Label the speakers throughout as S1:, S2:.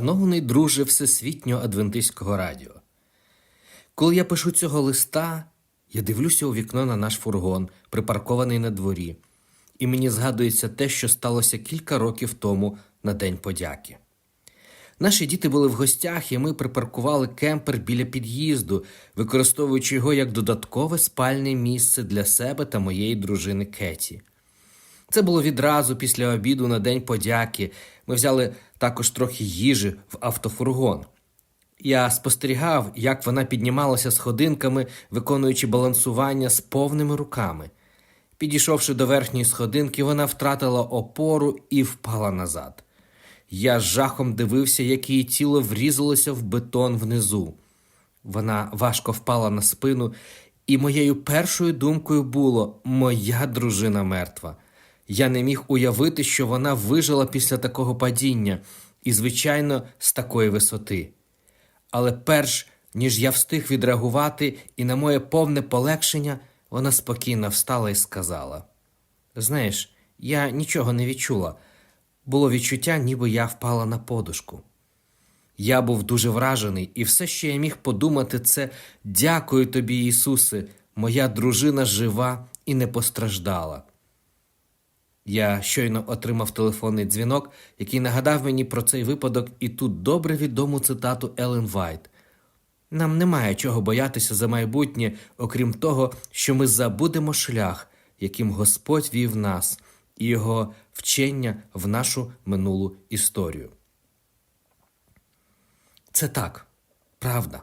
S1: Шановний друже Всесвітнього Адвентистського радіо, коли я пишу цього листа, я дивлюся у вікно на наш фургон, припаркований на дворі, і мені згадується те, що сталося кілька років тому на День подяки. Наші діти були в гостях, і ми припаркували кемпер біля під'їзду, використовуючи його як додаткове спальне місце для себе та моєї дружини Кеті. Це було відразу після обіду на День подяки. Ми взяли також трохи їжі в автофургон. Я спостерігав, як вона піднімалася сходинками, виконуючи балансування з повними руками. Підійшовши до верхньої сходинки, вона втратила опору і впала назад. Я з жахом дивився, як її тіло врізалося в бетон внизу. Вона важко впала на спину, і моєю першою думкою було моя дружина мертва. Я не міг уявити, що вона вижила після такого падіння, і, звичайно, з такої висоти. Але перш ніж я встиг відреагувати і на моє повне полегшення, вона спокійно встала і сказала: Знаєш, я нічого не відчула. Було відчуття, ніби я впала на подушку. Я був дуже вражений, і все, що я міг подумати, це дякую тобі, Ісусе, моя дружина жива і не постраждала. Я щойно отримав телефонний дзвінок, який нагадав мені про цей випадок і ту добре відому цитату Елен Вайт. Нам немає чого боятися за майбутнє, окрім того, що ми забудемо шлях, яким Господь вів нас, і його вчення в нашу минулу історію. Це так, правда.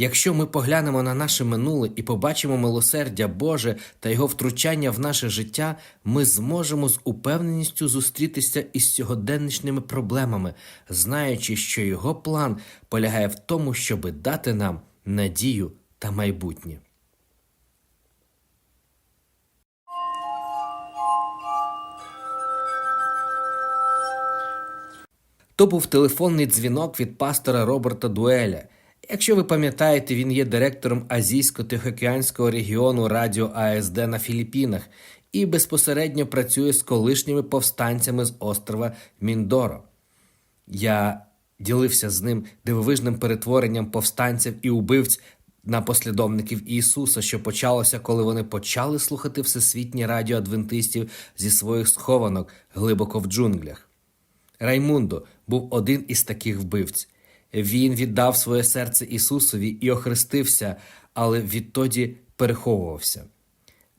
S1: Якщо ми поглянемо на наше минуле і побачимо милосердя Боже та Його втручання в наше життя, ми зможемо з упевненістю зустрітися із сьогоденнішніми проблемами, знаючи, що Його план полягає в тому, щоби дати нам надію та майбутнє. То був телефонний дзвінок від пастора Роберта Дуеля. Якщо ви пам'ятаєте, він є директором Азійсько-Тихоокеанського регіону Радіо АСД на Філіппінах і безпосередньо працює з колишніми повстанцями з острова Міндоро. Я ділився з ним дивовижним перетворенням повстанців і убивць на послідовників Ісуса, що почалося, коли вони почали слухати всесвітнє радіо адвентистів зі своїх схованок глибоко в джунглях. Раймундо був один із таких вбивць. Він віддав своє серце Ісусові і охрестився, але відтоді переховувався.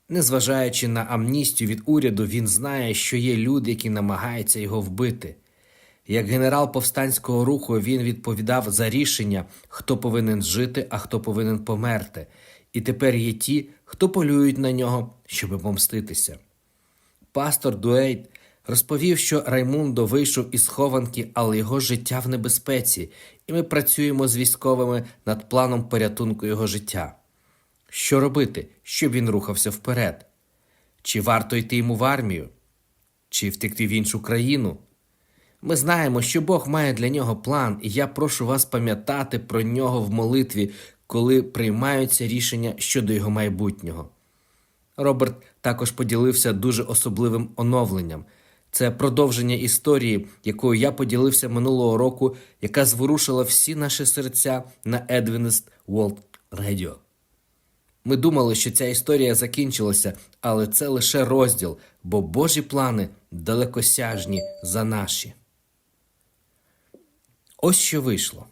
S1: Незважаючи на амністію від уряду, він знає, що є люди, які намагаються його вбити. Як генерал повстанського руху він відповідав за рішення, хто повинен жити, а хто повинен померти, і тепер є ті, хто полюють на нього, щоби помститися. Пастор Дуейт розповів, що Раймундо вийшов із хованки, але його життя в небезпеці, і ми працюємо з військовими над планом порятунку його життя. Що робити, щоб він рухався вперед? Чи варто йти йому в армію? Чи втекти в іншу країну? Ми знаємо, що Бог має для нього план, і я прошу вас пам'ятати про нього в молитві, коли приймаються рішення щодо його майбутнього. Роберт також поділився дуже особливим оновленням. Це продовження історії, якою я поділився минулого року, яка зворушила всі наші серця на Adventist World Radio. Ми думали, що ця історія закінчилася, але це лише розділ, бо Божі плани далекосяжні за наші. Ось що вийшло.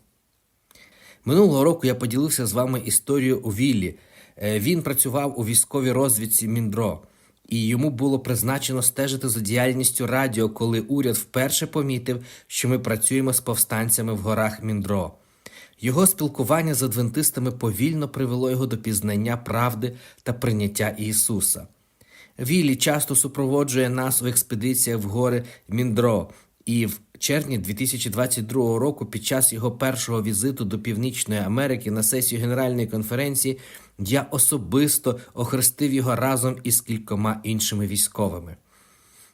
S1: Минулого року я поділився з вами історією у Віллі. Е, Він працював у військовій розвідці Міндро, і йому було призначено стежити за діяльністю радіо, коли уряд вперше помітив, що ми працюємо з повстанцями в горах Міндро. Його спілкування з адвентистами повільно привело його до пізнання правди та прийняття Ісуса. Віллі часто супроводжує нас у експедиціях в гори Міндро, і в червні 2022 року, під час його першого візиту до Північної Америки на сесію Генеральної конференції, я особисто охрестив його разом із кількома іншими військовими.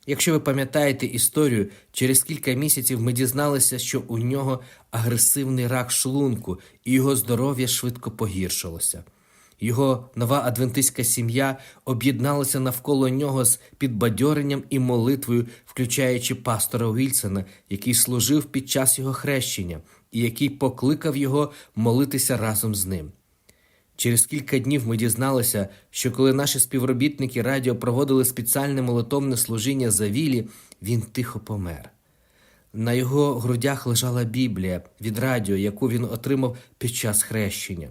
S1: Якщо ви пам'ятаєте історію, через кілька місяців ми дізналися, що у нього агресивний рак шлунку і його здоров'я швидко погіршилося. Його нова адвентистська сім'я об'єдналася навколо нього з підбадьоренням і молитвою, включаючи пастора Уільсона, який служив під час його хрещення, і який покликав його молитися разом з ним. Через кілька днів ми дізналися, що коли наші співробітники радіо проводили спеціальне молитовне служіння за Вілі, він тихо помер. На його грудях лежала Біблія від радіо, яку він отримав під час хрещення.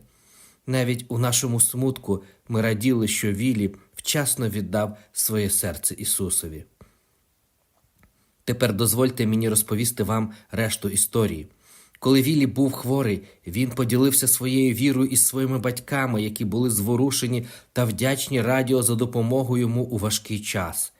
S1: Навіть у нашому смутку ми раділи, що Вілі вчасно віддав своє серце Ісусові. Тепер дозвольте мені розповісти вам решту історії. Коли Вілі був хворий, він поділився своєю вірою із своїми батьками, які були зворушені та вдячні радіо за допомогу йому у важкий час.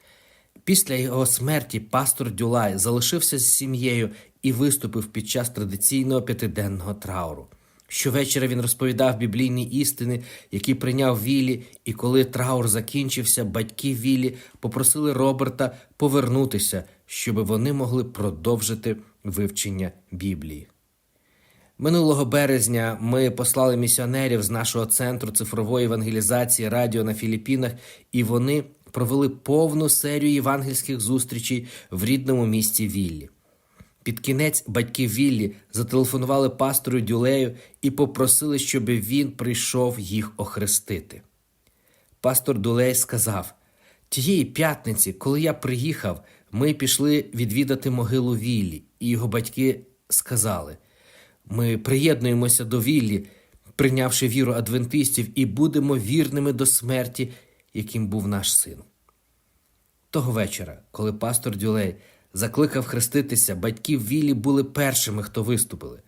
S1: Після його смерті пастор Дюлай залишився з сім'єю і виступив під час традиційного п'ятиденного трауру. Щовечора він розповідав біблійні істини, які прийняв Вілі, і коли траур закінчився, батьки Вілі попросили Роберта повернутися, щоб вони могли продовжити вивчення Біблії. Минулого березня ми послали місіонерів з нашого центру цифрової евангелізації радіо на Філіппінах, і вони провели повну серію євангельських зустрічей в рідному місті Віллі. Під кінець батьки Віллі зателефонували пастору Дюлею і попросили, щоб він прийшов їх охрестити. Пастор Дулей сказав: тієї п'ятниці, коли я приїхав, ми пішли відвідати могилу Віллі, і його батьки сказали: ми приєднуємося до Віллі, прийнявши віру адвентистів, і будемо вірними до смерті, яким був наш син. Того вечора, коли пастор Дюлей закликав хреститися, батьки Віллі були першими, хто виступили.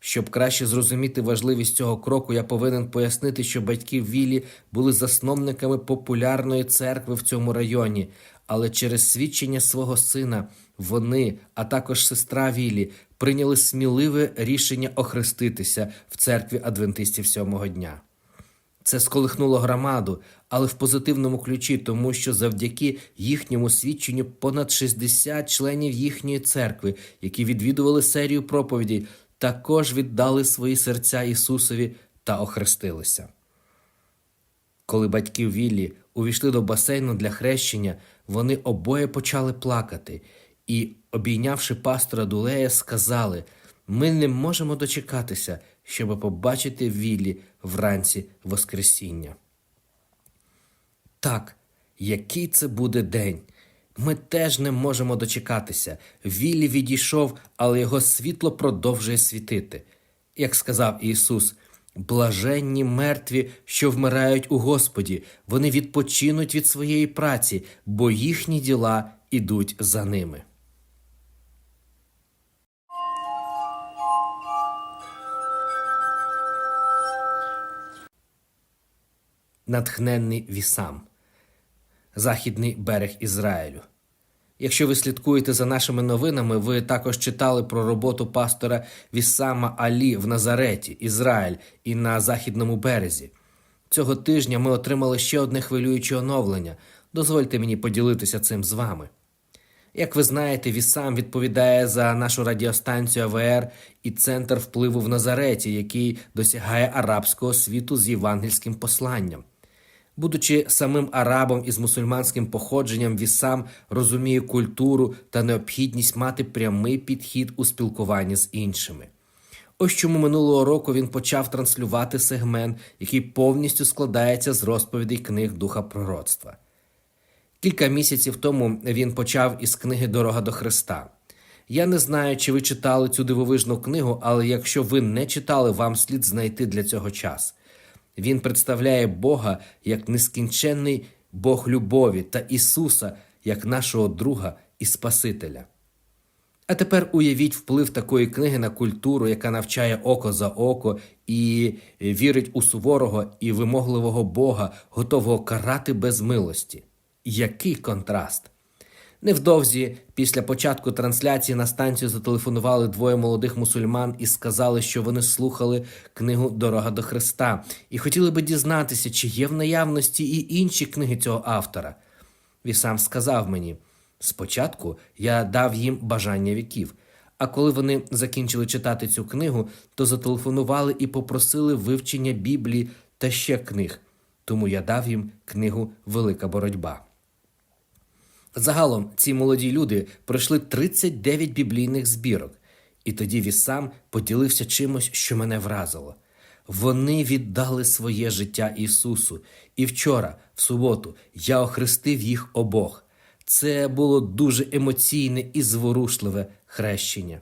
S1: Щоб краще зрозуміти важливість цього кроку, я повинен пояснити, що батьки Віллі були засновниками популярної церкви в цьому районі, але через свідчення свого сина вони, а також сестра Віллі, прийняли сміливе рішення охреститися в церкві адвентистів сьомого дня. Це сколихнуло громаду, але в позитивному ключі, тому що завдяки їхньому свідченню понад 60 членів їхньої церкви, які відвідували серію проповідей, також віддали свої серця Ісусові та охрестилися. Коли батьки Віллі увійшли до басейну для хрещення, вони обоє почали плакати і, обійнявши пастора Дулея, сказали: Ми не можемо дочекатися, щоб побачити Віллі вранці Воскресіння. Так, який це буде день? Ми теж не можемо дочекатися. Віллі відійшов, але його світло продовжує світити. Як сказав Ісус, блаженні мертві, що вмирають у Господі, вони відпочинуть від своєї праці, бо їхні діла ідуть за ними. Натхненний вісам, західний берег Ізраїлю. Якщо ви слідкуєте за нашими новинами, ви також читали про роботу пастора Вісама Алі в Назареті, Ізраїль і на західному березі. Цього тижня ми отримали ще одне хвилююче оновлення. Дозвольте мені поділитися цим з вами. Як ви знаєте, Вісам відповідає за нашу радіостанцію АВР і центр впливу в Назареті, який досягає арабського світу з євангельським посланням. Будучи самим арабом із мусульманським походженням, Вісам розуміє культуру та необхідність мати прямий підхід у спілкуванні з іншими. Ось чому минулого року він почав транслювати сегмент, який повністю складається з розповідей книг духа пророцтва. Кілька місяців тому він почав із книги Дорога до Христа. Я не знаю, чи ви читали цю дивовижну книгу, але якщо ви не читали, вам слід знайти для цього час. Він представляє Бога як нескінченний Бог любові та Ісуса як нашого друга і Спасителя. А тепер уявіть вплив такої книги на культуру, яка навчає око за око і вірить у суворого і вимогливого Бога, готового карати без милості. Який контраст! Невдовзі після початку трансляції на станцію зателефонували двоє молодих мусульман і сказали, що вони слухали книгу Дорога до Христа і хотіли би дізнатися, чи є в наявності і інші книги цього автора. Вісам сказав мені спочатку я дав їм бажання віків. А коли вони закінчили читати цю книгу, то зателефонували і попросили вивчення Біблії та ще книг. Тому я дав їм книгу Велика боротьба. Загалом ці молоді люди пройшли 39 біблійних збірок, і тоді Віссам поділився чимось, що мене вразило. Вони віддали своє життя Ісусу, і вчора, в суботу, я охрестив їх обох. Це було дуже емоційне і зворушливе хрещення.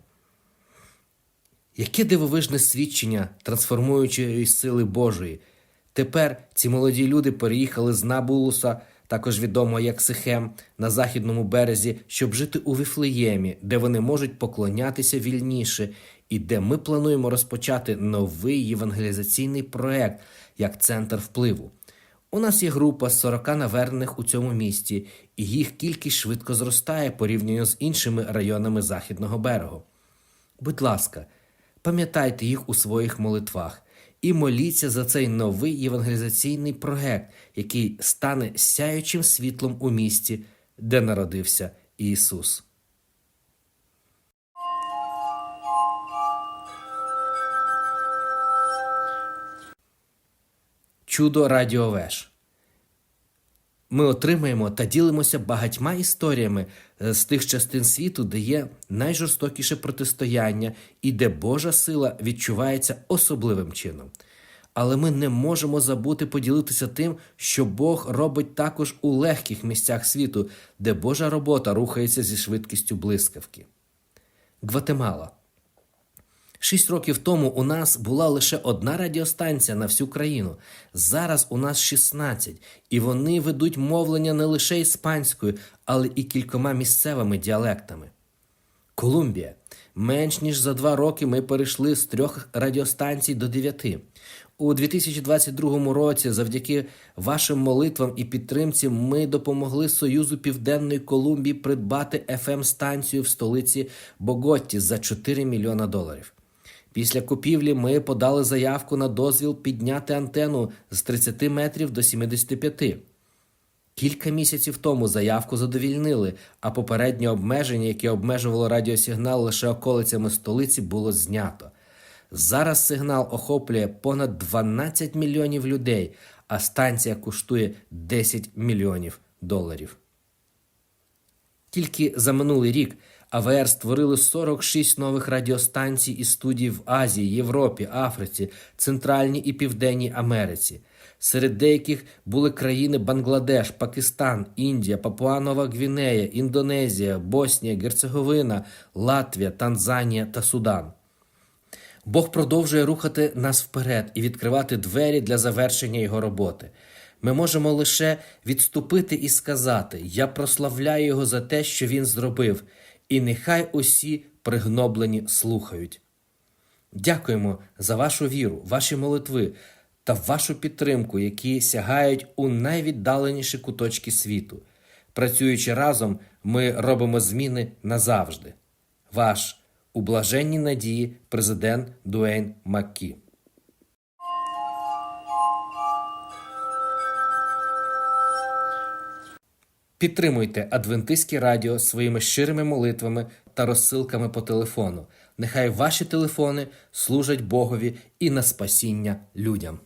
S1: Яке дивовижне свідчення трансформуючої сили Божої. Тепер ці молоді люди переїхали з Набулуса, також відомо як Сихем, на західному березі, щоб жити у Віфлеємі, де вони можуть поклонятися вільніше, і де ми плануємо розпочати новий євангелізаційний проект як центр впливу. У нас є група з 40 навернених у цьому місті, і їх кількість швидко зростає порівняно з іншими районами західного берегу. Будь ласка, пам'ятайте їх у своїх молитвах і моліться за цей новий євангелізаційний проект, який стане сяючим світлом у місті, де народився Ісус. Чудо Радіовеш. Ми отримаємо та ділимося багатьма історіями е, з тих частин світу, де є найжорстокіше протистояння і де Божа сила відчувається особливим чином. Але ми не можемо забути поділитися тим, що Бог робить також у легких місцях світу, де Божа робота рухається зі швидкістю блискавки. Гватемала. Шість років тому у нас була лише одна радіостанція на всю країну. Зараз у нас 16, і вони ведуть мовлення не лише іспанською, але і кількома місцевими діалектами. Колумбія. Менш ніж за два роки ми перейшли з трьох радіостанцій до дев'яти. У 2022 році, завдяки вашим молитвам і підтримці, ми допомогли Союзу Південної Колумбії придбати fm станцію в столиці Боготті за 4 мільйона доларів. Після купівлі ми подали заявку на дозвіл підняти антенну з 30 метрів до 75. Кілька місяців тому заявку задовільнили, а попереднє обмеження, яке обмежувало радіосигнал лише околицями столиці, було знято. Зараз сигнал охоплює понад 12 мільйонів людей, а станція коштує 10 мільйонів доларів. Тільки за минулий рік АВР створили 46 нових радіостанцій і студій в Азії, Європі, Африці, Центральній і Південній Америці. Серед деяких були країни Бангладеш, Пакистан, Індія, Папуанова Гвінея, Індонезія, Боснія, Герцеговина, Латвія, Танзанія та Судан. Бог продовжує рухати нас вперед і відкривати двері для завершення його роботи. Ми можемо лише відступити і сказати: Я прославляю його за те, що він зробив, і нехай усі пригноблені слухають. Дякуємо за вашу віру, ваші молитви та вашу підтримку, які сягають у найвіддаленіші куточки світу. Працюючи разом, ми робимо зміни назавжди. Ваш у блаженній надії президент Дуейн Маккі. Підтримуйте Адвентистське радіо своїми щирими молитвами та розсилками по телефону. Нехай ваші телефони служать Богові і на спасіння людям.